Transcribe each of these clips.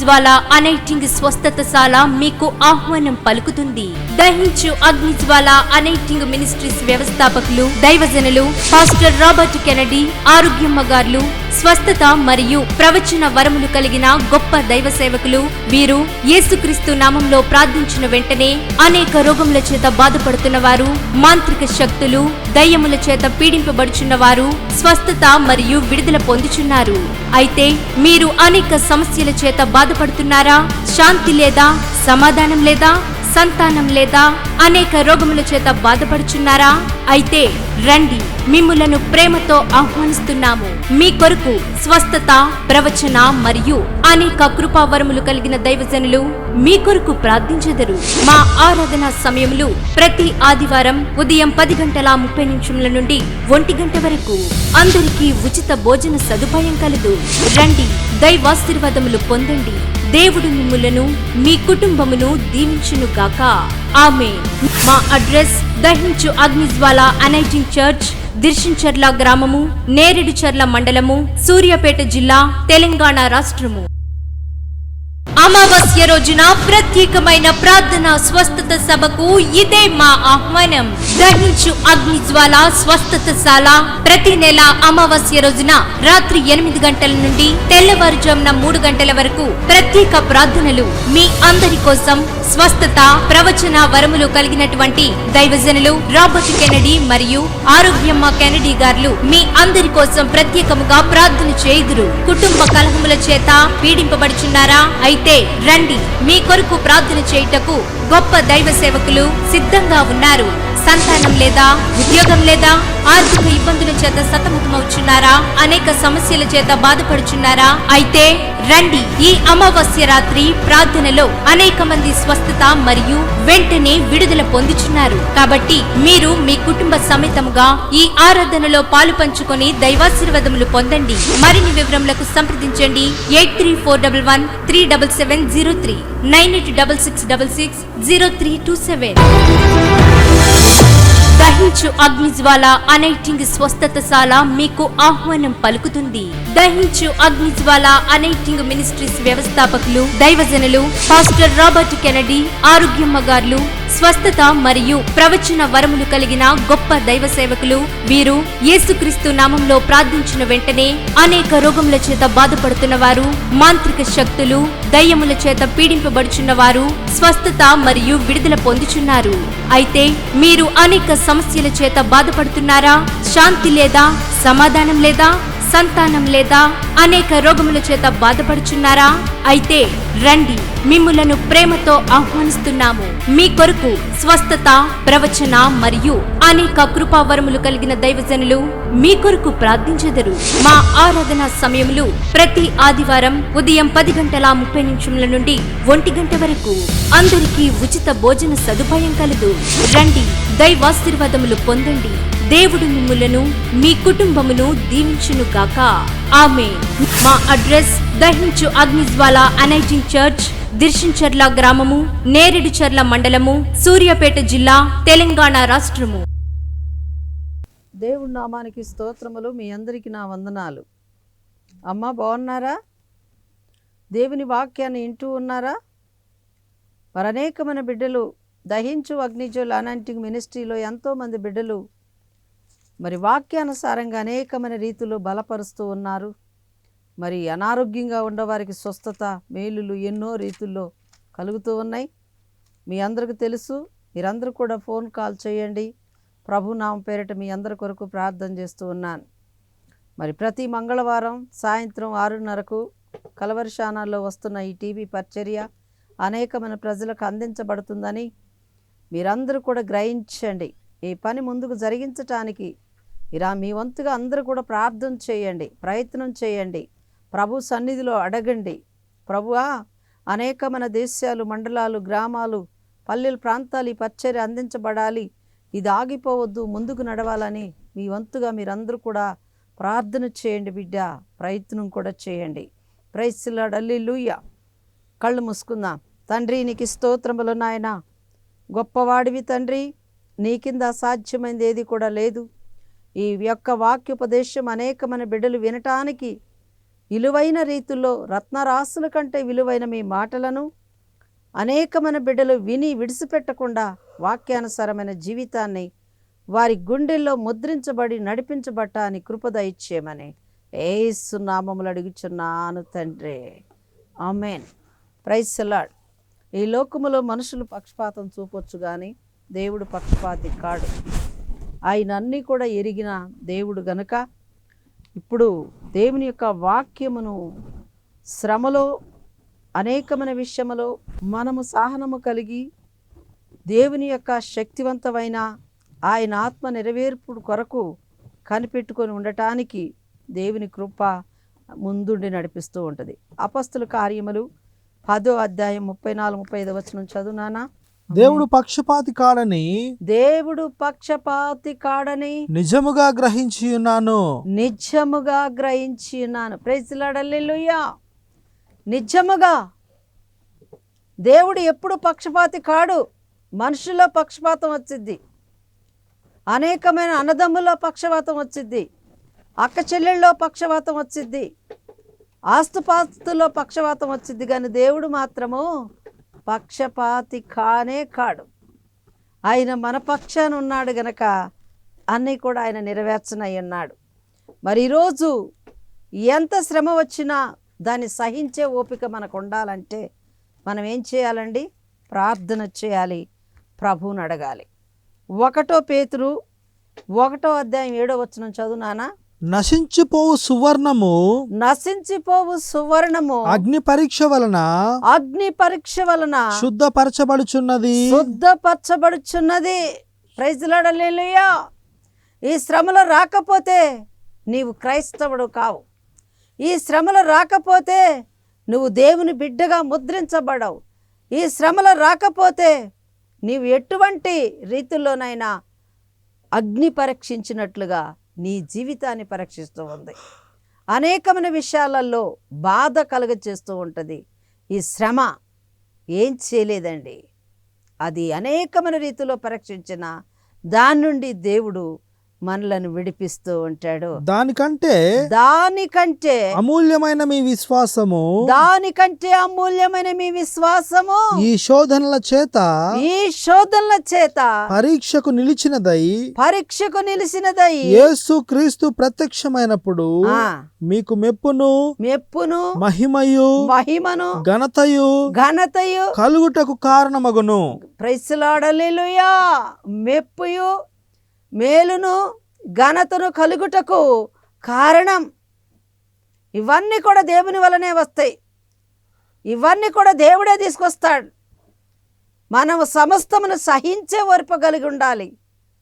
అగ్నిజ్వాల anointing స్వస్థతశాల మీకు ఆహ్వానం పలుకుతుంది. దహించు అగ్నిజ్వాల అనైటింగ్ మినిస్ట్రీస్ వ్యవస్థాపకులు దైవజనులు పాస్టర్ రాబర్ట్ కెనడీ ఆరోగ్యమ్మ గారు స్వస్థత మరియు ప్రవచన వరములు కలిగిన గొప్ప దైవ సేవకులు వీరు యేసుక్రీస్తు నామంలో ప్రార్థించిన వెంటనే అనేక రోగముల చేత బాధపడుతున్న వారు మాంత్రిక శక్తులు దయ్యముల చేత పీడింపబడుచున్న వారు స్వస్థత మరియు విడుదల పొందుచున్నారు. అయితే మీరు అనేక సమస్యల చేత బాధపడుతున్నారా? శాంతి లేదా? సమాధానం లేదా? సంతానం లేదా? అనేక రోగముల చేత బాధపడుచున్నారా? అయితే రండి మిమ్ములను ప్రేమతో ఆహ్వానిస్తున్నాము. మీ కొరకు స్వస్థత ప్రవచన మరియు అనేక కృపావరములు కలిగిన దైవజనులు మీ కొరకు ప్రార్థించెదరు. మా ఆరాధన సమయములు ప్రతి ఆదివారం ఉదయం పది గంటల ముప్పై నిమిషముల నుండి ఒంటి గంట వరకు. అందరికీ ఉచిత భోజన సదుపాయం కలదు. రండి దైవాశీర్వాదములు పొందండి. దేవుడు మిమ్ములను మీ కుటుంబమును దీవించును గాక. ఆమె మా అడ్రస్ దహించు అగ్నిజ్వాల అనైటింగ్ చర్చ్ దిర్శించర్ల గ్రామము నేరేడుచర్ల మండలము సూర్యాపేట జిల్లా తెలంగాణ రాష్ట్రము. అమావాస్య రోజున ప్రత్యేకమైన ప్రార్థన స్వస్థత సభకు ఇదే మా ఆహ్వానం. దహించు అగ్ని జ్వాల స్వస్థతశాల. ప్రతి నెల అమావాస్య రోజున రాత్రి ఎనిమిది గంటల నుండి తెల్లవారుజామున మూడు గంటల వరకు ప్రత్యేక ప్రార్థనలు. మీ అందరి కోసం స్వస్థత ప్రవచన వరములు కలిగినటువంటి దైవజనులు రాబర్ట్ కెనడీ మరియు ఆరోగ్యమ్మ కెనడీ గారులు మీ అందరి కోసం ప్రత్యేకముగా ప్రార్థన చేయుదురు. కుటుంబ కలహముల చేత పీడింపబడుచున్నారా? అయితే రండి. మీ కొరకు ప్రార్థన చేయుటకు గొప్ప దైవ సేవకులు సిద్ధంగా ఉన్నారు. సంతానం లేదా ఉద్యోగం లేదా ఆర్థిక ఇబ్బందుల చేత సతమతమవుచున్నారా? అనేక సమస్యల చేత బాధపడుచున్నారా? అయితే రండి ఈ అమావాస్య రాత్రి ప్రార్థనలో అనేక మంది స్వస్థత మరియు వెంటనే విడుదల పొందుచున్నారు. కాబట్టి మీరు మీ కుటుంబ సమేతముగా ఈ ఆరాధనలో పాలు పంచుకొని దైవాశీర్వాదములు పొందండి. మరిన్ని వివరములకు సంప్రదించండి. Eight three four double one three double seven zero three. Nine eight double six double six zero three two seven. దహించు అగ్నిజ్వాల అనైటింగ్ స్వస్థతశాల మీకు ఆహ్వానం పలుకుతుంది. దహించు అగ్నిజ్వాల అనైటింగ్ మినిస్ట్రీస్ వ్యవస్థాపకులు దైవజనులు పాస్టర్ రాబర్ట్ కెనడీ ఆరోగ్యమ్మ గారులు స్వస్థత మరియు ప్రవచన వరములు కలిగిన గొప్ప దైవ సేవకులు వీరు యేసుక్రీస్తు నామంలో ప్రార్థించిన వెంటనే అనేక రోగముల చేత బాధపడుతున్న వారు మాంత్రిక శక్తులు దయ్యముల చేత పీడింపబడుచున్న వారు స్వస్థత మరియు విడుదల పొందుచున్నారు. అయితే మీరు అనేక సమస్యల చేత బాధపడుతున్నారా? శాంతి లేదా? సమాధానం లేదా? సంతానం లేదా అనేక రోగముల చేత బాధపడుచున్నారా? అయితే రండి మిమ్ములను ప్రేమతో ఆహ్వానిస్తున్నాము. మీ కొరకు స్వస్థత ప్రవచన మరియు అనేక కృపావరములు కలిగిన దైవజనులు మీ కొరకు ప్రార్థించెదరు. మా ఆరాధన సమయములు ప్రతి ఆదివారం ఉదయం పది గంటల ముప్పై నిమిషముల నుండి ఒంటి గంట వరకు. అందరికీ ఉచిత భోజన సదుపాయం కలదు. రండి దైవాశీర్వాదములు పొందండి. దేవుడు మిమ్ములను మీ కుటుంబమును దీవించును గాక. ఆమె మా అడ్రస్ దహించు అగ్నిజ్వాల అనైటింగ్ చర్చ్ దిర్శించర్ల గ్రామము నేరేడుచర్ల మండలము సూర్యాపేట జిల్లా తెలంగాణ రాష్ట్రము. దేవుడి నామానికి స్తోత్రములు మీ అందరికీ నా వందనాలు. అమ్మ బాగున్నారా? దేవుని వాక్యాన్ని వింటూ ఉన్నారా? మరి అనేకమైన బిడ్డలు దహించు అగ్నిజుల్ అనంటింగ్ మినిస్ట్రీలో ఎంతోమంది బిడ్డలు మరి వాక్యానుసారంగా అనేకమైన రీతిలో బలపరుస్తూ ఉన్నారు. మరి అనారోగ్యంగా ఉండవారికి స్వస్థత మేలులు ఎన్నో రీతుల్లో కలుగుతూ ఉన్నాయి. మీ అందరికీ తెలుసు మీరందరూ కూడా ఫోన్ కాల్ చేయండి. ప్రభు నామ పేరిట మీ అందరి కొరకు ప్రార్థన చేస్తూ ఉన్నాను. మరి ప్రతి మంగళవారం సాయంత్రం ఆరున్నరకు కలవరి ఛానల్లో వస్తున్న ఈ టీవీ పరిచర్య అనేకమైన ప్రజలకు అందించబడుతుందని మీరందరూ కూడా గ్రహించండి. ఈ పని ముందుకు జరిగించటానికి ఇలా మీ వంతుగా అందరూ కూడా ప్రార్థన చేయండి ప్రయత్నం చేయండి ప్రభు సన్నిధిలో అడగండి. ప్రభువా అనేకమైన దేశాలు మండలాలు గ్రామాలు పల్లెల ప్రాంతాలు ఈ పచ్చరి అందించబడాలి. ఇది ఆగిపోవద్దు ముందుకు నడవాలని మీ వంతుగా మీరందరూ కూడా ప్రార్థన చేయండి బిడ్డ ప్రయత్నం కూడా చేయండి. ప్రైస్లాడల్లిలుయ్య కళ్ళు మూసుకుందాం. తండ్రి నీకు స్తోత్రములు నాయన. గొప్పవాడివి తండ్రి నీ కింద అసాధ్యమైనది ఏది కూడా లేదు. ఈ యొక్క వాక్యోపదేశం అనేకమైన బిడ్డలు వినటానికి విలువైన రీతుల్లో రత్నరాసుల కంటే విలువైన మీ మాటలను అనేకమైన బిడ్డలు విని విడిచిపెట్టకుండా వాక్యానుసారమైన జీవితాన్ని వారి గుండెల్లో ముద్రించబడి నడిపించబట్ట అని కృపద ఇచ్చేయమని ఏసునామములు అడుగుచున్నాను తండ్రి. ఆమెన్. ప్రైస్ లాడ్ ఈ లోకములో మనుషులు పక్షపాతం చూపొచ్చు కానీ దేవుడు పక్షపాతి కాడు. ఆయన అన్నీ కూడా ఎరిగిన దేవుడు గనుక ఇప్పుడు దేవుని యొక్క వాక్యమును శ్రమలో అనేకమైన విషయములో మనము సహనము కలిగి దేవుని యొక్క శక్తివంతమైన ఆయన ఆత్మ నెరవేర్పుడు కొరకు కనిపెట్టుకొని ఉండటానికి దేవుని కృప ముందుండి నడిపిస్తూ ఉంటుంది. అపస్తుల కార్యములు పదో అధ్యాయం ముప్పై నాలుగు ముప్పై ఐదు వచ్చిన చదువునానా దేవుడు పక్షపాతి కాడని దేవుడు పక్షపాతి కాడని నిజముగా గ్రహించి ఉన్నాను. నిజముగా గ్రహించి ఉన్నాను. ప్రైజ్లాడల్లేలుయ్యా నిజముగా దేవుడు ఎప్పుడు పక్షపాతి కాడు. మనుషుల్లో పక్షపాతం వచ్చింది అనేకమైన అన్నదమ్ముల్లో పక్షపాతం వచ్చింది అక్క చెల్లెళ్ళలో పక్షపాతం వచ్చింది ఆస్తుపాస్తుల్లో పక్షపాతం వచ్చింది కానీ దేవుడు మాత్రము పక్షపాతి కానే కాడు. ఆయన మన పక్షాన ఉన్నాడు గనక అన్నీ కూడా ఆయన నెరవేర్చనై ఉన్నాడు. మరి ఈరోజు ఎంత శ్రమ వచ్చినా దాన్ని సహించే ఓపిక మనకు ఉండాలంటే మనం ఏం చేయాలండి? ప్రార్థన చేయాలి ప్రభువుని అడగాలి. ఒకటో పేతురు ఒకటో అధ్యాయం ఏడో వచ్చిన చదువునానా నశించిపోవు సువర్ణము. నశించిపోవు సువర్ణము. అగ్ని పరీక్ష వలన అగ్ని పరీక్ష వలన శుద్ధపరచబడుచున్నది. శుద్ధపరచబడుచున్నది. ప్రైజ్లాడలేలుయా ఈ శ్రమలో రాకపోతే నీవు క్రైస్తవుడు కావు. ఈ శ్రమలో రాకపోతే నువ్వు దేవుని బిడ్డగా ముద్రించబడవు. ఈ శ్రమలో రాకపోతే నీవు ఎటువంటి రీతిలోనైనా అగ్ని పరీక్షించినట్లుగా నీ జీవితాన్ని పరీక్షిస్తూ ఉంది. అనేకమైన విషయాలలో బాధ కలుగ చేస్తూ ఉంటుంది. ఈ శ్రమ ఏం చేయలేదండి. అది అనేకమైన రీతిలో పరీక్షించిన దాని నుండి దేవుడు మనలను విడిపిస్తూ ఉంటాడు. దానికంటే దానికంటే అమూల్యమైన మీ విశ్వాసము దానికంటే అమూల్యమైన మీ విశ్వాసము ఈ శోధనల చేత ఈ శోధనల చేత పరీక్షకు నిలిచినదై పరీక్షకు నిలిచినదై యేసు క్రీస్తు ప్రత్యక్షమైనప్పుడు మీకు మెప్పును మెప్పును మహిమయు మహిమను ఘనతయు ఘనతయు కలుగుటకు కారణమగును. ప్రైసులాడలేలుయా మెప్పుయు మేలును ఘనతను కలుగుటకు కారణం. ఇవన్నీ కూడా దేవుని వలనే వస్తాయి. ఇవన్నీ కూడా దేవుడే తీసుకొస్తాడు. మనం సమస్తమును సహించే ఓర్పు కలిగి ఉండాలి.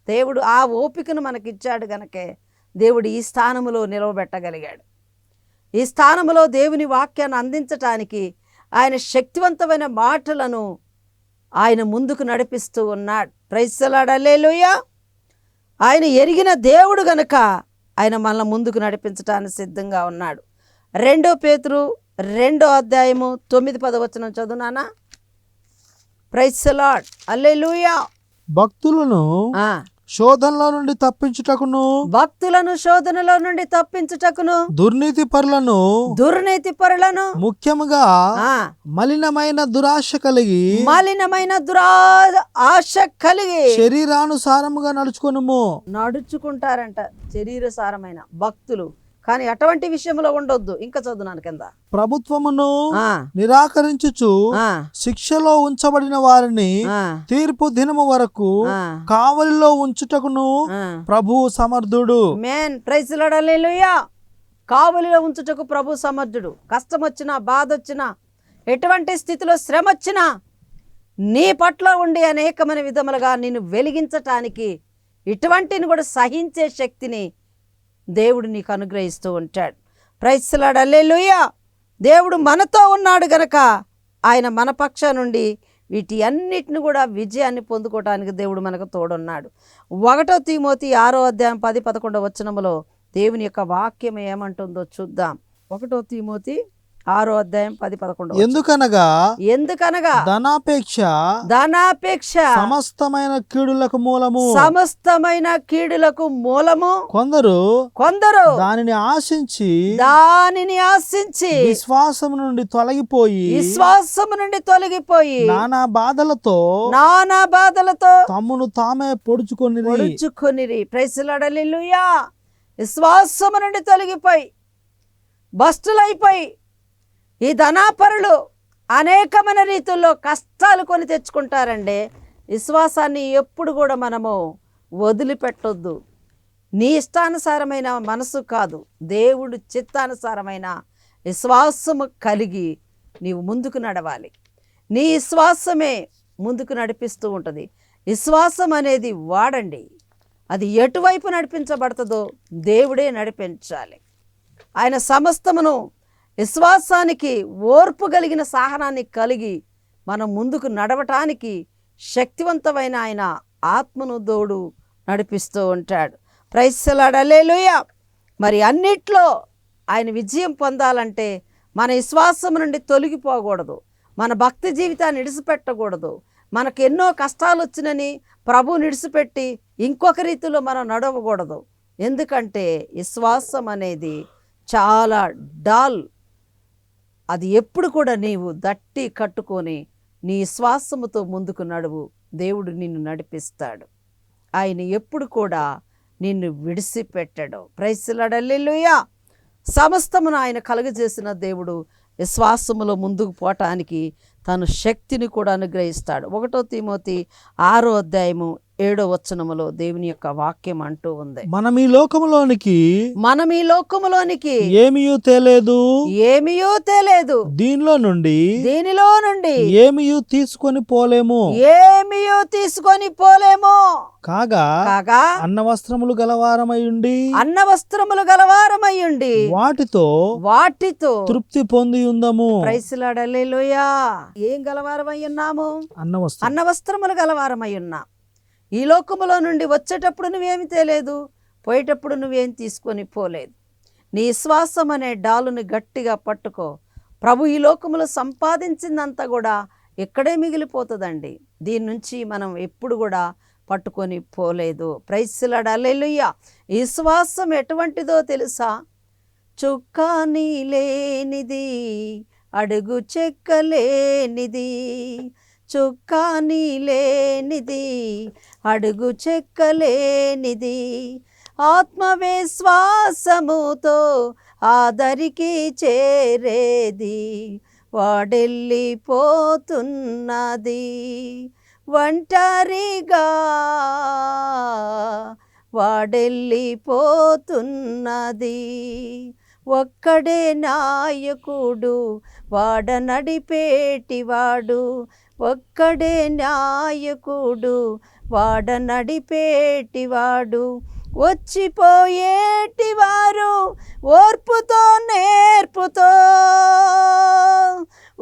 దేవుడు ఆ ఓపికను మనకిచ్చాడు గనకే దేవుడు ఈ స్థానములో నిలవబెట్టగలిగాడు. ఈ స్థానములో దేవుని వాక్యాన్ని అందించటానికి ఆయన శక్తివంతమైన మాటలను ఆయన ముందుకు నడిపిస్తూ ఉన్నాడు. ప్రైసలాడలేలుయా ఆయన ఎరిగిన దేవుడు గనుక ఆయన మనల్ని ముందుకు నడిపించడానికి సిద్ధంగా ఉన్నాడు. రెండో పేతురు రెండో అధ్యాయము తొమ్మిది పదవచనం చదువునానా ప్రైసలాడ్ అల్లెలుయా భక్తులను ఆ, శోధనలో నుండి తప్పించుటకును భక్తులను శోధనలో నుండి తప్పించుటకును దుర్నీతి పరులను దుర్నీతి పరులను ముఖ్యముగా మలినమైన దురాశ కలిగి మలినమైన దురా ఆశ కలిగి శరీరానుసారముగా నడుచుకొనుము. నడుచుకుంటారంట శరీరసారమైన భక్తులు. కానీ అటువంటి విషయంలో ఉండొద్దు. ఇంకా చదువునాను కింద. ప్రభుత్వమును నిరాకరించుచు శిక్షలో ఉంచబడిన వారిని తీర్పు దినము వరకు కావలిలో ఉంచుటకును ఆ. ప్రభువు సమర్థుడు. మేన్ ప్రైజ్లడలేలుయా కావలిలో ఉంచుటకు ప్రభు సమర్థుడు. కష్టం వచ్చినా బాధ వచ్చినా ఎటువంటి స్థితిలో శ్రమ వచ్చినా నీ పట్ల ఉండి అనేకమైన విధములుగా నిన్ను వెలిగించటానికి ఇటువంటిని కూడా సహించే శక్తిని దేవుడు నీకు అనుగ్రహిస్తూ ఉంటాడు. ప్రైస్లాడల్లేలుయా దేవుడు మనతో ఉన్నాడు గనక ఆయన మన పక్ష నుండి వీటి అన్నిటిని కూడా విజయాన్ని పొందుకోవడానికి దేవుడు మనకు తోడున్నాడు. ఒకటో తీమోతి ఆరో అధ్యాయం పది పదకొండవ వచనములో దేవుని యొక్క వాక్యం ఏమంటుందో చూద్దాం. ఒకటో తీమోతి ఆరో అధ్యాయం పది పదకొండు ఎందుకనగా? ఎందుకనగా? ధనాపేక్ష ధనాపేక్ష. సమస్తమైన కీడులకు మూలము. సమస్తమైన కీడులకు మూలము. కొందరు కొందరు దానిని ఆశించి దానిని ఆశించి విశ్వాసం నుండి తొలగిపోయి విశ్వాసము నుండి తొలగిపోయి నానా బాధలతో నానా బాధలతో తమ్మును తామే పొడుచుకొని పొడుచుకొనిరి. ప్రైసులడలిలుయా విశ్వాసము నుండి తొలగిపోయి భ్రష్టులైపోయి ఈ ధనాపరులు అనేకమైన రీతుల్లో కష్టాలు కొని తెచ్చుకుంటారండి. విశ్వాసాన్ని ఎప్పుడు కూడా మనము వదిలిపెట్టొద్దు. నీ ఇష్టానుసారమైన మనసు కాదు దేవుడు చిత్తానుసారమైన విశ్వాసము కలిగి నీవు ముందుకు నడవాలి. నీ విశ్వాసమే ముందుకు నడిపిస్తూ ఉంటుంది. విశ్వాసం అనేది వాడండి. అది ఎటువైపు నడిపించబడుతుందో దేవుడే నడిపించాలి. ఆయన సమస్తమును విశ్వాసానికి ఓర్పు కలిగిన సహనాన్ని కలిగి మనం ముందుకు నడవటానికి శక్తివంతమైన ఆయన ఆత్మను దోడు నడిపిస్తూ ఉంటాడు. ప్రైసలాడలేలుయ మరి అన్నిట్లో ఆయన విజయం పొందాలంటే మన విశ్వాసం నుండి తొలగిపోకూడదు. మన భక్తి జీవితాన్ని ఇడిసిపెట్టకూడదు మనకు ఎన్నో కష్టాలు వచ్చినని ప్రభు నిడిసిపెట్టి ఇంకొక రీతిలో మనం నడవకూడదు. ఎందుకంటే విశ్వాసం అనేది చాలా డాల్ అది ఎప్పుడు కూడా నీవు దట్టి కట్టుకొని నీ శ్వాసముతో ముందుకు నడువు. దేవుడు నిన్ను నడిపిస్తాడు. ఆయన ఎప్పుడు కూడా నిన్ను విడిసిపెట్టడు ప్రైసులడల్లేలుయా సమస్తమును ఆయన కలుగజేసిన దేవుడు విశ్వాసములో ముందుకు పోవటానికి తను శక్తిని కూడా అనుగ్రహిస్తాడు. ఒకటో తిమోతి ఆరో అధ్యాయము ఏడో వచనములో దేవుని యొక్క వాక్యం అంటూ ఉంది. మనం ఈ లోకములోనికి మనం ఈ లోకములోనికి ఏమియూ తేలేదు? ఏమీయూ తెలియదు దీనిలో నుండి దీనిలో నుండి ఏమియూ తీసుకొని పోలేము? ఏమీయూ తీసుకొని పోలేము. కాగా కాగా అన్న వస్త్రములు గలవారమై ఉండి అన్న వస్త్రములు గలవారమయ్యుండి వాటితో వాటితో తృప్తి పొంది ఉందము. ప్రైసులాడలేలోయా ఏం గలవారమై ఉన్నాము? అన్న వస్త్రం అన్న వస్త్రములు గలవారమై ఉన్నా. ఈ లోకములో నుండి వచ్చేటప్పుడు నువ్వేమి తేలేదు? పోయేటప్పుడు నువ్వేం తీసుకొని పోలేదు? నీ విశ్వాసం అనే డాలుని గట్టిగా పట్టుకో. ప్రభు ఈ లోకములో సంపాదించిందంతా కూడా ఇక్కడే మిగిలిపోతుందండి. దీని నుంచి మనం ఎప్పుడు కూడా పట్టుకొని పోలేదు. ప్రైస్లాడల్లెలుయ్యా ఈ శ్వాసం ఎటువంటిదో తెలుసా? చుక్కాని లేనిది అడుగు చెక్కలేనిది చుక్కాని లేనిది అడుగు చెక్కలేనిది. ఆత్మవిశ్వాసముతో ఆదరికి చేరేది వాడెళ్ళిపోతున్నది ఒంటరిగా వాడెళ్ళిపోతున్నది ఒక్కడే నాయకుడు వాడ నడిపేటివాడు ఒక్కడే నాయకుడు వాడ నడిపేటివాడు వచ్చిపోయేటివారు ఓర్పుతో నేర్పుతో.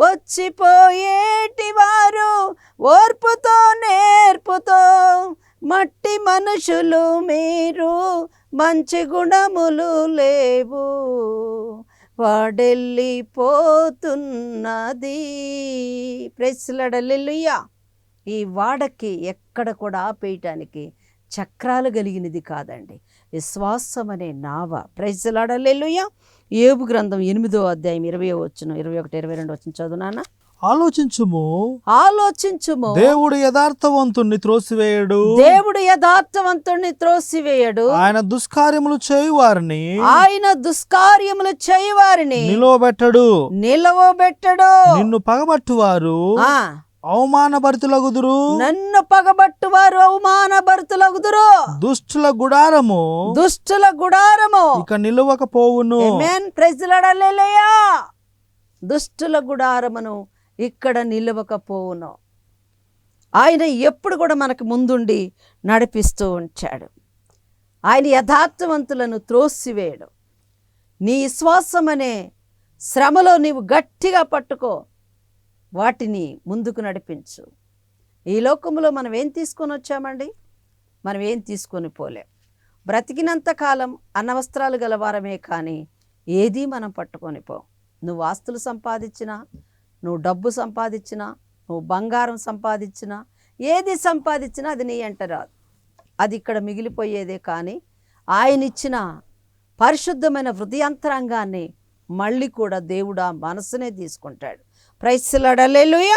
వచ్చిపోయేటివారు ఓర్పుతో నేర్పుతో. మట్టి మనుషులు మీరు మంచి గుణములు లేవు. వాడెళ్ళిపోతున్నది ప్రెస్లడలెల్లుయ్యా ఈ వాడకి ఎక్కడ కూడా ఆపేయటానికి చక్రాలు కలిగినది కాదండి. విశ్వాసం అనే నావ. ప్రైజ్లాడలేలుయ్యా ఏబు గ్రంథం ఎనిమిదో అధ్యాయం ఇరవై వచ్చిన ఇరవై ఒకటి ఇరవై రెండు వచ్చిన చదువునానా ఆలోచించుము. ఆలోచించుము. దేవుడు యథార్థవంతుణ్ణి త్రోసివేయడు. దేవుడు యథార్థవంతుణ్ణి త్రోసివేయడు. ఆయన దుష్కార్యములు చేయువారిని ఆయన దుష్కార్యములు చేయవారిని నిలువబెట్టడు. నిలవబెట్టడు. నిన్ను పగబట్టువారు ఆ, అవమానభరితులగుదురు. నన్ను పగబట్టు వారు అవమానభరితులగుదురు. దుష్టుల గుడారము దుష్టుల గుడారము. ఇక నిలువకపోవును. దుష్టుల గుడారమును ఇక్కడ నిలవకపోవును. ఆయన ఎప్పుడు కూడా మనకు ముందుండి నడిపిస్తూ ఉంచాడు. ఆయన యథార్థవంతులను త్రోసివేయడు. నీ విశ్వాసం అనే శ్రమలో నీవు గట్టిగా పట్టుకో వాటిని ముందుకు నడిపించు. ఈ లోకంలో మనం ఏం తీసుకొని వచ్చామండి? మనం ఏం తీసుకొని పోలేం. బ్రతికినంత కాలం అన్నవస్త్రాలు గలవారమే కానీ ఏదీ మనం పట్టుకొని పో. నువ్వు ఆస్తులు సంపాదించినా నువ్వు డబ్బు సంపాదించినా నువ్వు బంగారం సంపాదించినా ఏది సంపాదించినా అది నీ ఎంట రాదు. అది ఇక్కడ మిగిలిపోయేదే కానీ ఆయన ఇచ్చిన పరిశుద్ధమైన హృదయాంతరంగాన్ని మళ్ళీ కూడా దేవుడు ఆ మనసునే తీసుకుంటాడు. ప్రైస్లాడలేలుయ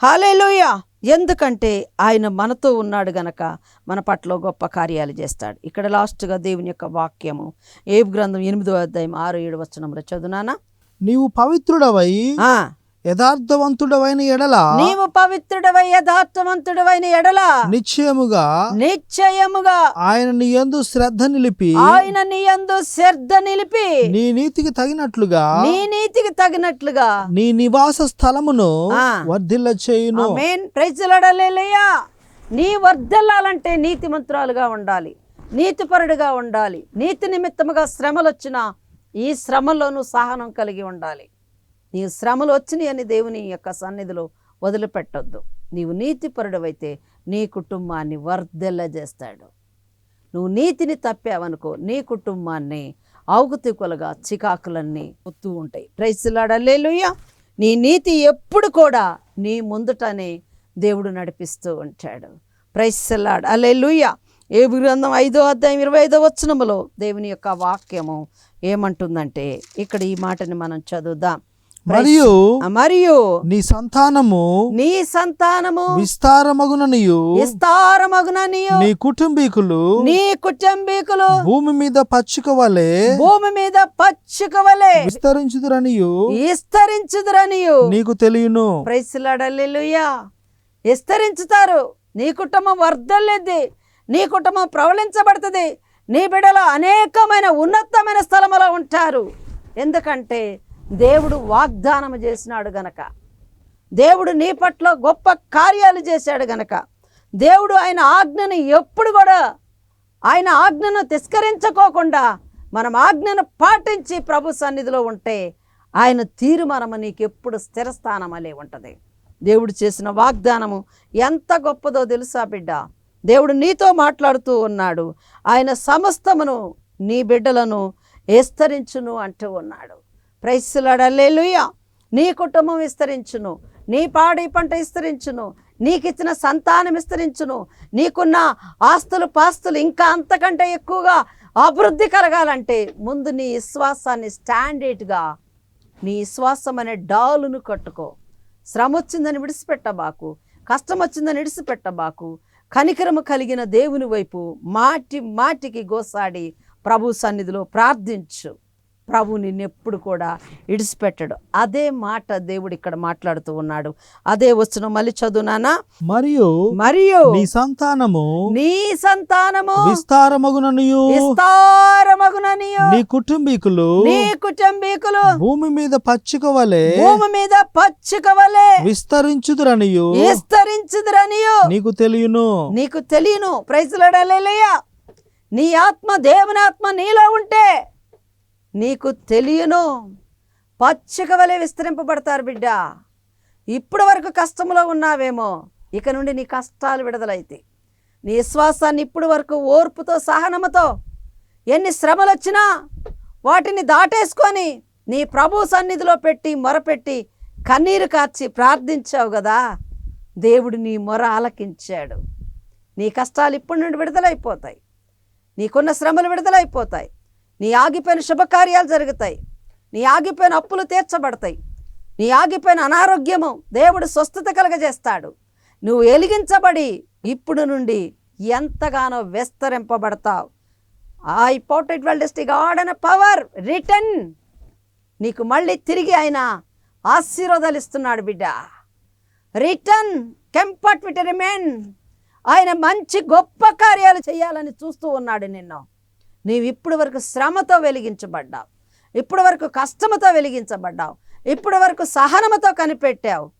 హాలేలుయ ఎందుకంటే ఆయన మనతో ఉన్నాడు గనక మన పట్ల గొప్ప కార్యాలు చేస్తాడు. ఇక్కడ లాస్ట్గా దేవుని యొక్క వాక్యము. ఏ గ్రంథం ఎనిమిదో అధ్యాయం ఆరు ఏడు వచనంలో చదువునానా? నీవు పవిత్రుడవై ఆ, యథార్థవంతుడవైన ఎడల నీవు పవిత్రుడవై యథార్థవంతుడవైన ఎడల నిశ్చయముగా నిశ్చయముగా ఆయన నీ యందు శ్రద్ధ నిలిపి ఆయన నీ యందు శ్రద్ధ నిలిపి నీ నీతికి తగినట్లుగా నీ నీతికి తగినట్లుగా నీ నివాస స్థలమును. వర్ధిల్ల చేయును ఆమేన్. ప్రైజ్లాడలేలయ్యా నీ వర్ధల్లాలంటే నీతిమంతురాలుగా ఉండాలి నీతిపరుడుగా ఉండాలి నీతి నిమిత్తముగా శ్రమలు వచ్చినా ఈ శ్రమలోనూ సహనం కలిగి ఉండాలి. నీ శ్రమలు వచ్చినాయి అని దేవుని యొక్క సన్నిధిలో వదిలిపెట్టొద్దు. నీవు నీతిపరుడవైతే నీ కుటుంబాన్ని వర్ధెల్ల చేస్తాడు నువ్వు నీతిని తప్పావనుకో నీ కుటుంబాన్ని అవగుతికులుగా చికాకులన్నీ వస్తూ ఉంటాయి. ప్రైస్లాడలేలుయ్య నీ నీతి ఎప్పుడు కూడా నీ ముందుటనే దేవుడు నడిపిస్తూ ఉంటాడు. ప్రైస్లాడ్ అలెలుయ్య ఏ గ్రంథం ఐదో అధ్యాయం ఇరవై ఐదో వచనములో దేవుని యొక్క వాక్యము ఏమంటుందంటే ఇక్కడ ఈ మాటని మనం చదువుదాం. మరియు మరియు నీ సంతానము నీ సంతానము విస్తారమగుననియు. విస్తారమగుననియు. నీ కుటుంబీకులు నీ కుటుంబీకులు భూమి మీద పచ్చిక వలె భూమి మీద పచ్చిక వలె విస్తరించుదురనియు. విస్తరించుదురనియు. నీకు తెలియను. ప్రైస్లాడల్లేలుయ్యా విస్తరించుతారు. నీ కుటుంబం వర్ధల్లేద్ది. నీ కుటుంబం ప్రవళించబడుతుంది నీ బిడ్డలు అనేకమైన ఉన్నతమైన స్థలములో ఉంటారు. ఎందుకంటే దేవుడు వాగ్దానం చేసినాడు గనక. దేవుడు నీ పట్ల గొప్ప కార్యాలు చేశాడు గనక. దేవుడు ఆయన ఆజ్ఞను ఎప్పుడు కూడా ఆయన ఆజ్ఞను తిస్కరించుకోకుండా మనం ఆజ్ఞను పాటించి ప్రభు సన్నిధిలో ఉంటే ఆయన తీర్మానము నీకు ఎప్పుడు స్థిరస్థానమలే ఉంటుంది. దేవుడు చేసిన వాగ్దానము ఎంత గొప్పదో తెలుసా బిడ్డ? దేవుడు నీతో మాట్లాడుతూ ఉన్నాడు. ఆయన సమస్తమును నీ బిడ్డలను విస్తరించును అంటూ ఉన్నాడు. ప్రైస్లాడల్లేలుయ్య నీ కుటుంబం విస్తరించును నీ పాడి పంట విస్తరించును నీకిచ్చిన సంతానం విస్తరించును నీకున్న ఆస్తులు పాస్తులు ఇంకా అంతకంటే ఎక్కువగా అభివృద్ధి కలగాలంటే ముందు నీ విశ్వాసాన్ని స్టాండర్డ్గా నీ విశ్వాసం అనే డాలును కట్టుకో. శ్రమ వచ్చిందని విడిచిపెట్టబాకు కష్టం వచ్చిందని విడిచిపెట్టబాకు కనికరము కలిగిన దేవుని వైపు మాటి మాటికి గోసాడి ప్రభు సన్నిధిలో ప్రార్థించు. ప్రభు నిన్నెప్పుడు కూడా ఇడిచిపెట్టడు అదే మాట దేవుడు ఇక్కడ మాట్లాడుతూ ఉన్నాడు. అదే వచ్చిన మళ్ళీ చదువునానా మరియు మరియు నీ సంతానము నీ సంతానము విస్తారమగుననియు. విస్తారమగుననియు. నీ కుటుంబీకులు నీ కుటుంబీకులు భూమి మీద పచ్చిక వలె భూమి మీద పచ్చిక వలె విస్తరించుదురనియు. విస్తరించుదురనియు. నీకు తెలియను. నీకు తెలియను. ప్రైజ్లడలేలయ్యా నీ ఆత్మ దేవుని ఆత్మ నీలో ఉంటే నీకు తెలియను. పచ్చిక వలె విస్తరింపబడతారు బిడ్డ. ఇప్పటి వరకు కష్టంలో ఉన్నావేమో ఇక నుండి నీ కష్టాలు విడుదలైతాయి. నీ విశ్వాసాన్ని ఇప్పటి వరకు ఓర్పుతో సహనముతో ఎన్ని శ్రమలు వచ్చినా వాటిని దాటేసుకొని నీ ప్రభు సన్నిధిలో పెట్టి మొరపెట్టి కన్నీరు కార్చి ప్రార్థించావు కదా దేవుడు నీ మొర ఆలకించాడు. నీ కష్టాలు ఇప్పటి నుండి విడుదలైపోతాయి. నీకున్న శ్రమలు విడుదలైపోతాయి. నీ ఆగిపోయిన శుభకార్యాలు జరుగుతాయి. నీ ఆగిపోయిన అప్పులు తీర్చబడతాయి. నీ ఆగిపోయిన అనారోగ్యము దేవుడు స్వస్థత కలగజేస్తాడు. నువ్వు ఎలిగించబడి ఇప్పుడు నుండి ఎంతగానో విస్తరింపబడతావు. I important well destiny God power return నీకు మళ్ళీ తిరిగి ఆయన ఆశీర్వాదాలు ఇస్తున్నాడు బిడ్డ. Return comfort with remain. ఆయన మంచి గొప్ప కార్యాలు చేయాలని చూస్తూ ఉన్నాడు నిన్ను. నీవు ఇప్పటి వరకు శ్రమతో వెలిగించబడ్డావు. ఇప్పటి వరకు కష్టముతో వెలిగించబడ్డావు. ఇప్పటి వరకు సహనముతో కనిపెట్టావు.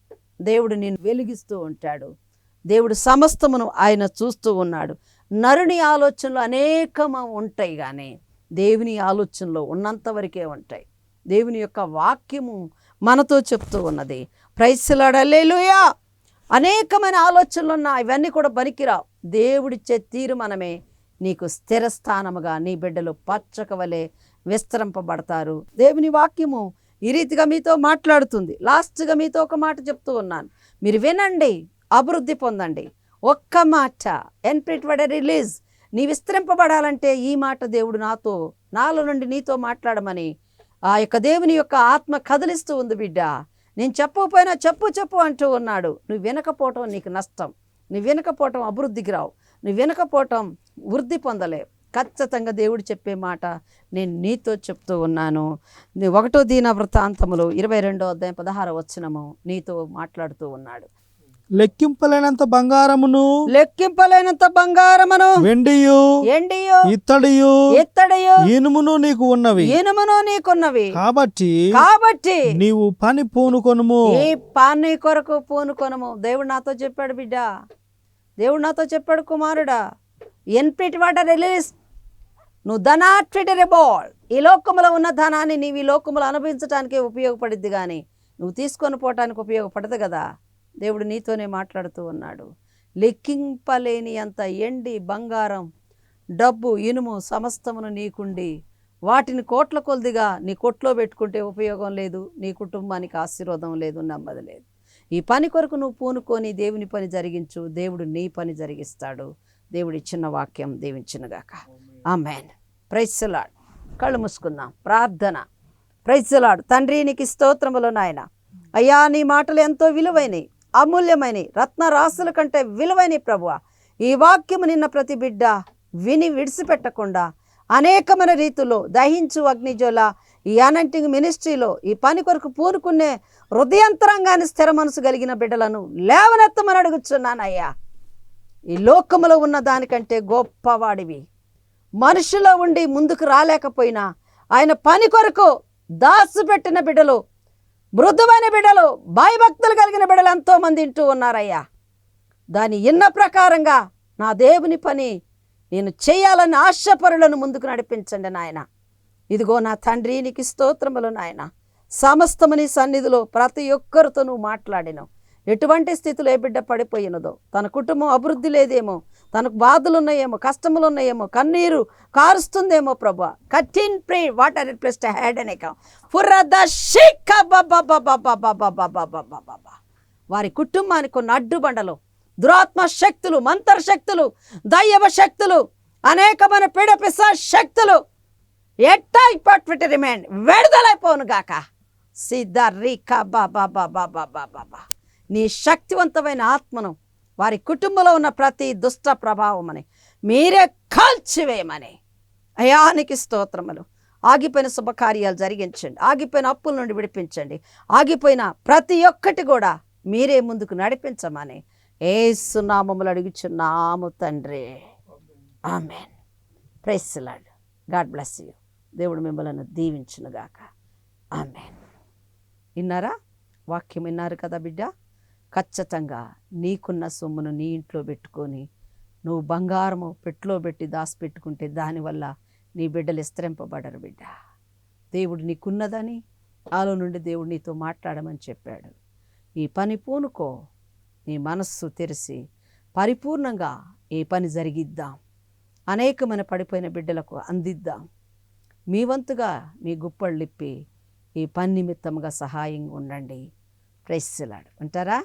దేవుడు నిన్ను వెలిగిస్తూ ఉంటాడు. దేవుడు సమస్తమును ఆయన చూస్తూ ఉన్నాడు. నరుని ఆలోచనలు అనేకము ఉంటాయి కానీ దేవుని ఆలోచనలు ఉన్నంత వరకే ఉంటాయి. దేవుని యొక్క వాక్యము మనతో చెప్తూ ఉన్నది. ప్రైస్లాడలేలుయా అనేకమైన ఆలోచనలు ఉన్నా ఇవన్నీ కూడా పనికిరావు. దేవుడిచ్చే తీర్మానమే నీకు స్థిరస్థానముగా నీ బిడ్డలు పచ్చక వలె విస్తరింపబడతారు. దేవుని వాక్యము ఈ రీతిగా మీతో మాట్లాడుతుంది. లాస్ట్గా మీతో ఒక మాట చెప్తూ ఉన్నాను. మీరు వినండి అభివృద్ధి పొందండి. ఒక్క మాట ఎన్ప్రిట్వడ రిలీజ్. నీ విస్తరింపబడాలంటే ఈ మాట దేవుడు నాతో నాలో నుండి నీతో మాట్లాడమని ఆ యొక్క దేవుని యొక్క ఆత్మ కదిలిస్తూ ఉంది బిడ్డ. నేను చెప్పకపోయినా చెప్పు చెప్పు అంటూ ఉన్నాడు. నువ్వు వినకపోవటం నీకు నష్టం. నువ్వు వినకపోవటం అభివృద్ధికి రావు. నువ్వు వినకపోవటం వృద్ధి పొందలేవు ఖచ్చితంగా దేవుడు చెప్పే మాట నేను నీతో చెప్తూ ఉన్నాను. ఒకటో దీన వృత్తాంతములు ఇరవై రెండో అధ్యాయం పదహార వచనము నీతో మాట్లాడుతూ ఉన్నాడు. లెక్కింపలేనంత బంగారమును లెక్కింపలేనంత బంగారమును వెండియు ఎండియో ఇత్తడియు ఇత్తడియో ఇనుమును నీకు ఉన్నవి. ఇనుమును నీకున్నవి కాబట్టి కాబట్టి నీవు పని పూనుకొనుము. ఈ పాన్ని కొరకు పూనుకొనము. దేవుడు నాతో చెప్పాడు బిడ్డ. దేవుడు నాతో చెప్పాడు కుమారుడా. ఎన్పిటి వాట రిలీజ్ నువ్వు ధనాట్విటరబోల్ ఈ లోకములో ఉన్న ధనాన్ని నీవు ఈ లోకములో అనుభవించడానికి ఉపయోగపడిద్ది కానీ నువ్వు తీసుకొని పోవటానికి ఉపయోగపడదు కదా. దేవుడు నీతోనే మాట్లాడుతూ ఉన్నాడు. లెక్కింపలేని అంత ఎండి బంగారం డబ్బు ఇనుము సమస్తమును నీకుండి వాటిని కోట్ల కొలదిగా నీ కొట్లో పెట్టుకుంటే ఉపయోగం లేదు నీ కుటుంబానికి ఆశీర్వాదం లేదు నెమ్మది లేదు. ఈ పని కొరకు నువ్వు పూనుకొని దేవుని పని జరిగించు. దేవుడు నీ పని జరిగిస్తాడు. దేవుడిచ్చిన వాక్యం దీవించినగాక. ఆమెన్. ప్రైస్లాడ్ కళ్ళు మూసుకుందాం. ప్రార్థన. ప్రైజ్లాడు తండ్రి నీకు స్తోత్రములు నాయన. అయ్యా నీ మాటలు ఎంతో విలువైనవి అమూల్యమైనవి రత్న రాసుల కంటే విలువైనవి ప్రభువ. ఈ వాక్యము నిన్న ప్రతి బిడ్డ విని విడిచిపెట్టకుండా అనేకమైన రీతిలో దహించు అగ్నిజోల ఈ అనంటింగ్ మినిస్ట్రీలో ఈ పని కొరకు పూనుకునే హృదయంతరంగాన్ని స్థిర మనసు కలిగిన బిడ్డలను లేవనెత్తమని అడుగుచున్నానయ్యా. ఈ లోకములో ఉన్న దానికంటే గొప్పవాడివి. మనుషులో ఉండి ముందుకు రాలేకపోయినా ఆయన పని కొరకు దాసు పెట్టిన బిడ్డలు మృదువైన బిడ్డలు భయభక్తులు కలిగిన బిడ్డలు ఎంతోమంది ఇంటూ ఉన్నారయ్యా. దాని ఇన్న ప్రకారంగా నా దేవుని పని నేను చేయాలని ఆశపరులను ముందుకు నడిపించండి నాయన. ఇదిగో నా తండ్రి నీకు స్తోత్రములు నాయన. సమస్తమని సన్నిధిలో ప్రతి ఒక్కరితో నువ్వు మాట్లాడినావు. ఎటువంటి స్థితిలో ఏ బిడ్డ పడిపోయినదో తన కుటుంబం అభివృద్ధి లేదేమో తనకు బాధలు ఉన్నాయేమో కష్టములు ఉన్నాయేమో కన్నీరు కారుస్తుందేమో ప్రభు కఠిన్ pray what are it plus had అనే వారి కుటుంబానికి కొన్ని అడ్డుబండలు దురాత్మ శక్తులు మంత్ర శక్తులు దయ్యవ శక్తులు అనేకమైన పిడపిస శక్తులు ఎట్టా ఇప్పటి రిమైండ్ విడుదలైపోను గాక సిద్ధ రీకా బాబా బాబా బాబా బాబా నీ శక్తివంతమైన ఆత్మను వారి కుటుంబంలో ఉన్న ప్రతి దుష్ట ప్రభావమని మీరే కాల్చివేయమని. అయానికి స్తోత్రములు. ఆగిపోయిన శుభకార్యాలు జరిగించండి. ఆగిపోయిన అప్పుల నుండి విడిపించండి. ఆగిపోయిన ప్రతి ఒక్కటి కూడా మీరే ముందుకు నడిపించమని ఏ ఏసునామములు అడుగుచున్నాము తండ్రి. Amen. Praise the Lord God bless you. దేవుడు మిమ్మల్ని దీవించునుగాక. ఆమెన్. విన్నారా? వాక్యం విన్నారు కదా బిడ్డ? ఖచ్చితంగా నీకున్న సొమ్మును నీ ఇంట్లో పెట్టుకొని నువ్వు బంగారము పెట్టులో పెట్టి దాచిపెట్టుకుంటే దానివల్ల నీ బిడ్డలు విస్తరింపబడరు బిడ్డ. దేవుడు నీకున్నదని ఆలో నుండి దేవుడు నీతో మాట్లాడమని చెప్పాడు. ఈ పని పూనుకో నీ మనస్సు తెరిచి పరిపూర్ణంగా ఈ పని జరిగిద్దాం. అనేకమైన పడిపోయిన బిడ్డలకు అందిద్దాం. మీ వంతుగా మీ గుప్పళ్ళిప్పి ఈ పని నిమిత్తంగా సహాయంగా ఉండండి. ప్రెస్లాడు ఉంటారా?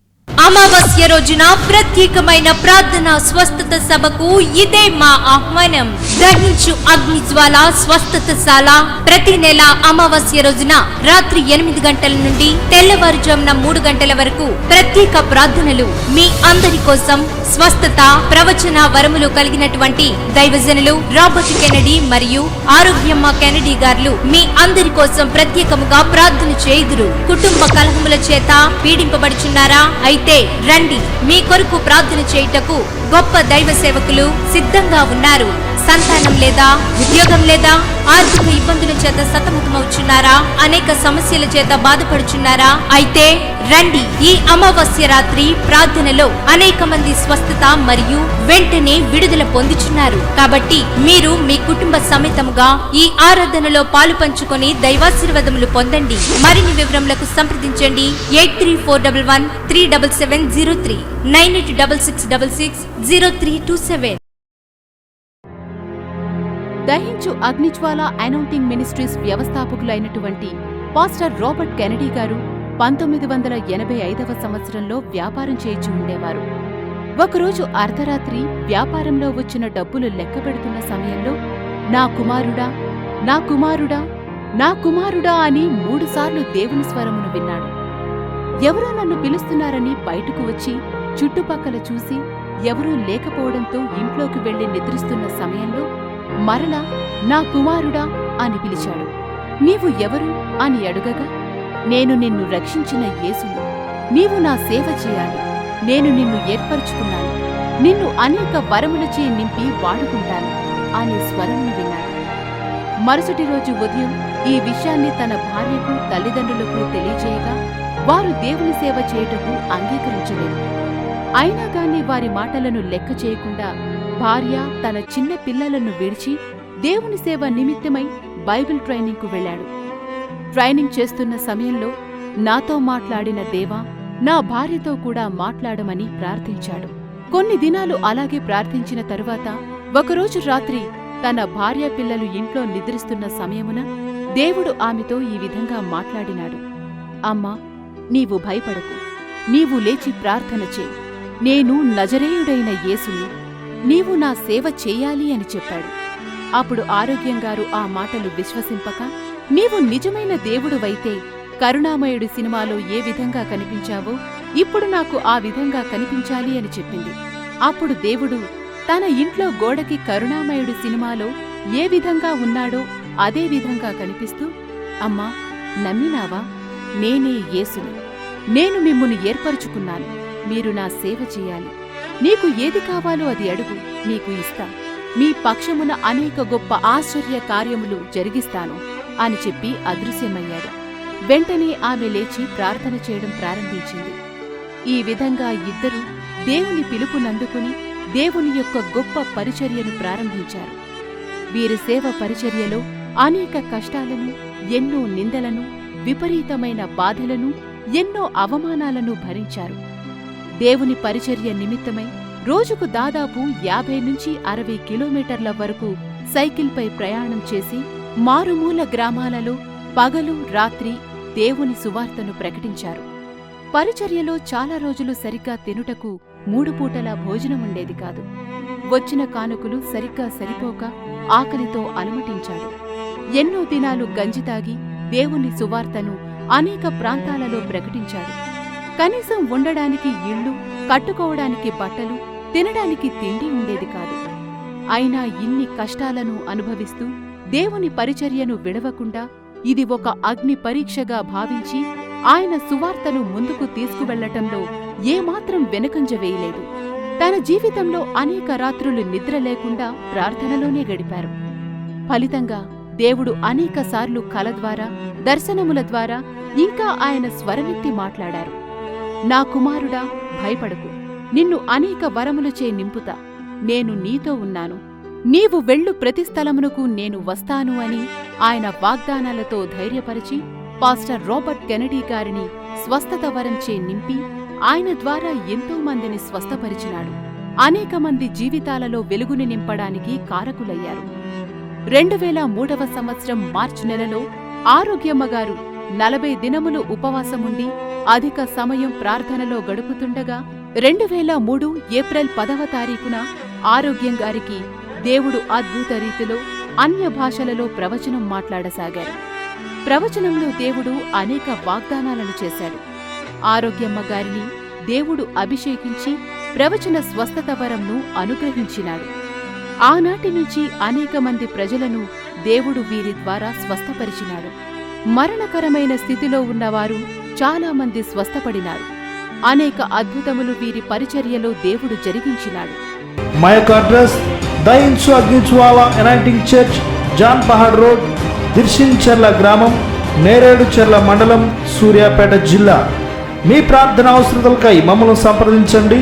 అమావాస్య రోజున ప్రత్యేకమైన ప్రార్థన స్వస్థత సభకు ఇదే మా ఆహ్వానం. దహించు అగ్ని జ్వాల స్వస్థత శాల ప్రతి నెల అమావాస్య రోజున రాత్రి ఎనిమిది గంటల నుండి తెల్లవారుజామున మూడు గంటల వరకు ప్రత్యేక ప్రార్థనలు. మీ అందరి కోసం స్వస్థత ప్రవచన వరములు కలిగినటువంటి దైవజనులు రాబర్ట్ కెనడీ మరియు ఆరోగ్యమ్మ కెనడీ గారు మీ అందరి కోసం ప్రత్యేకముగా ప్రార్థన చేయుదురు. కుటుంబ కలహముల చేత పీడింపబడుచున్నారా? అయితే రండి. మీ కొరకు ప్రార్థన చేయుటకు గొప్ప దైవ సేవకులు సిద్ధంగా ఉన్నారు. సంతానం లేదా ఉద్యోగం లేదా ఆర్థిక ఇబ్బందుల చేత సతమతమవుచున్నారా? అనేక సమస్యల చేత బాధపడుచున్నారా? అయితే రండి ఈ అమావాస్య రాత్రి ప్రార్థనలో అనేక మంది స్వస్థత మరియు వెంటనే విడుదల పొందుచున్నారు. కాబట్టి మీరు మీ కుటుంబ సమేతముగా ఈ ఆరాధనలో పాలు పంచుకొని దైవాశీర్వాదములు పొందండి. మరిన్ని వివరములకు సంప్రదించండి. Eight three four double one three double seven zero three. Nine eight double six double six zero three two seven. దహించు అగ్నిజ్వాల అనౌంటింగ్ మినిస్ట్రీస్ వ్యవస్థాపకులైనటువంటి పాస్టర్ రాబర్ట్ కెనడీ గారు పంతొమ్మిది వందల ఎనభై ఐదవ సంవత్సరంలో వ్యాపారం చేయించి ఉండేవారు. ఒకరోజు అర్ధరాత్రి వ్యాపారంలో వచ్చిన డబ్బులు లెక్కపెడుతున్న సమయంలో నా కుమారుడా నా కుమారుడా నా కుమారుడా అని మూడుసార్లు దేవుని స్వరమును విన్నాడు. ఎవరో నన్ను పిలుస్తున్నారని బయటకు వచ్చి చుట్టుపక్కల చూసి ఎవరూ లేకపోవడంతో ఇంట్లోకి వెళ్ళి నిద్రిస్తున్న సమయంలో మరలా నా కుమారుడా అని పిలిచాడు. నీవు ఎవరు అని అడుగగా నేను నిన్ను రక్షించిన యేసును. నీవు నా సేవ చేయాలి. నేను నిన్ను ఏర్పరచుకున్నాను. నిన్ను అనేక వరములచే నింపి వాడుకుంటాను అనే స్వరమును విన్నాడు. మరుసటి రోజు ఉదయం ఈ విషయాన్ని తన భార్యకు తల్లిదండ్రులకు తెలియజేయగా వారు దేవుని సేవ చేయుటకు అంగీకరించలేదు. అయినా గాని వారి మాటలను లెక్క చేయకుండా భార్య తన చిన్న పిల్లలను విడిచి దేవుని సేవ నిమిత్తమై బైబిల్ ట్రైనింగ్కు వెళ్ళాడు. ట్రైనింగ్ చేస్తున్న సమయంలో నాతో మాట్లాడిన దేవా నా భార్యతో కూడా మాట్లాడమని ప్రార్థించాడు. కొన్ని దినాలు అలాగే ప్రార్థించిన తరువాత ఒకరోజు రాత్రి తన భార్య పిల్లలు ఇంట్లో నిద్రిస్తున్న సమయమున దేవుడు ఆమెతో ఈ విధంగా మాట్లాడినాడు. అమ్మా నీవు భయపడకు. నీవు లేచి ప్రార్థన చేయి. నేను నజరేయుడైన యేసుని నీవు నా సేవ చేయాలి అని చెప్పాడు. అప్పుడు ఆరోగ్యంగారు ఆ మాటలు విశ్వసింపక నీవు నిజమైన దేవుడువైతే కరుణామయుడు సినిమాలో ఏ విధంగా కనిపించావో ఇప్పుడు నాకు ఆ విధంగా కనిపించాలి అని చెప్పింది. అప్పుడు దేవుడు తన ఇంట్లో గోడకి కరుణామయుడు సినిమాలో ఏ విధంగా ఉన్నాడో అదే విధంగా కనిపిస్తూ అమ్మా నమ్మినావా? నేనే యేసుని. నేను మిమ్మును ఏర్పరుచుకున్నాను. మీరు నా సేవ చేయాలి. నీకు ఏది కావాలో అది అడుగు నీకు ఇస్తా. మీ పక్షమున అనేక గొప్ప ఆశ్చర్య కార్యములు జరిగిస్తాను అని చెప్పి అదృశ్యమయ్యాడు. వెంటనే ఆమె లేచి ప్రార్థన చేయడం ప్రారంభించింది. ఈ విధంగా ఇద్దరూ దేవుని పిలుపునందుకుని దేవుని యొక్క గొప్ప పరిచర్యను ప్రారంభించారు. వీరి సేవ పరిచర్యలో అనేక కష్టాలను ఎన్నో నిందలను విపరీతమైన బాధలను ఎన్నో అవమానాలను భరించారు. దేవుని పరిచర్య నిమిత్తమై రోజుకు దాదాపు యాభై నుంచి అరవై కిలోమీటర్ల వరకు సైకిల్పై ప్రయాణం చేసి మారుమూల గ్రామాలలో పగలు రాత్రి దేవుని సువార్తను ప్రకటించారు. పరిచర్యలో చాలా రోజులు సరిగ్గా తినుటకు మూడు పూటల భోజనం ఉండేది కాదు. వచ్చిన కానుకలు సరిగ్గా సరిపోక ఆకలితో అలమటించాడు. ఎన్నో దినాలు గంజి తాగి దేవుని సువార్తను అనేక ప్రాంతాలలో ప్రకటించాడు. కనీసం ఉండడానికి ఇళ్ళు కట్టుకోవడానికి బట్టలు తినడానికి తిండి ఉండేది కాదు. అయినా ఇన్ని కష్టాలను అనుభవిస్తూ దేవుని పరిచర్యను విడవకుండా ఇది ఒక అగ్ని పరీక్షగా భావించి ఆయన సువార్తను ముందుకు తీసుకువెళ్ళటంలో ఏమాత్రం వెనుకంజ వేయలేదు. తన జీవితంలో అనేక రాత్రులు నిద్ర లేకుండా ప్రార్థనలోనే గడిపారు. ఫలితంగా దేవుడు అనేకసార్లు కల ద్వారా దర్శనముల ద్వారా ఇంకా ఆయన స్వరమెత్తి మాట్లాడారు. నా కుమారుడా భయపడకు. నిన్ను అనేక వరములుచే నింపుతా. నేను నీతో ఉన్నాను. నీవు వెళ్ళు ప్రతి స్థలమునకు నేను వస్తాను అని ఆయన వాగ్దానాలతో ధైర్యపరిచి పాస్టర్ రాబర్ట్ కెనడీ గారిని స్వస్థత వరంచే నింపి ఆయన ద్వారా ఎంతో మందిని స్వస్థపరిచినాడు. అనేక మంది జీవితాలలో వెలుగుని నింపడానికి కారకులయ్యారు. రెండు వేల మూడవ సంవత్సరం మార్చి నెలలో ఆరోగ్యమ్మగారు నలభై దినములు ఉపవాసముండి అధిక సమయం ప్రార్థనలో గడుపుతుండగా రెండు వేల మూడు ఏప్రిల్ పదవ తారీఖున ఆరోగ్యం గారికి దేవుడు అద్భుత రీతిలో అన్య భాషలలో ప్రవచనం మాట్లాడసాగారు. ప్రవచనంలో దేవుడు అనేక వాగ్దానాలను చేశాడు. ఆరోగ్యమ్మ గారిని దేవుడు అభిషేకించి ప్రవచన స్వస్థత వరంను అనుగ్రహించినాడు. ఆనాటి నుంచి అనేక మంది ప్రజలను దేవుడు వీరి ద్వారా స్వస్థపరిచినాడు. మరణకరమైన స్థితిలో ఉన్నవారు చాలా మంది స్వస్థపడినారు. అనేక అద్భుతములు వీరి పరిచర్యలో దేవుడు జరిగించినాడు. మా యొక్క అడ్రస్ దయించు అగ్నిజ్వాల anointing church Jan Pahad road Dirshincharla గ్రామం నేరేడు చెర్ల మండలం సూర్యాపేట జిల్లా. మీ ప్రార్థన అవసరతలకై మమ్మల్ని సంప్రదించండి.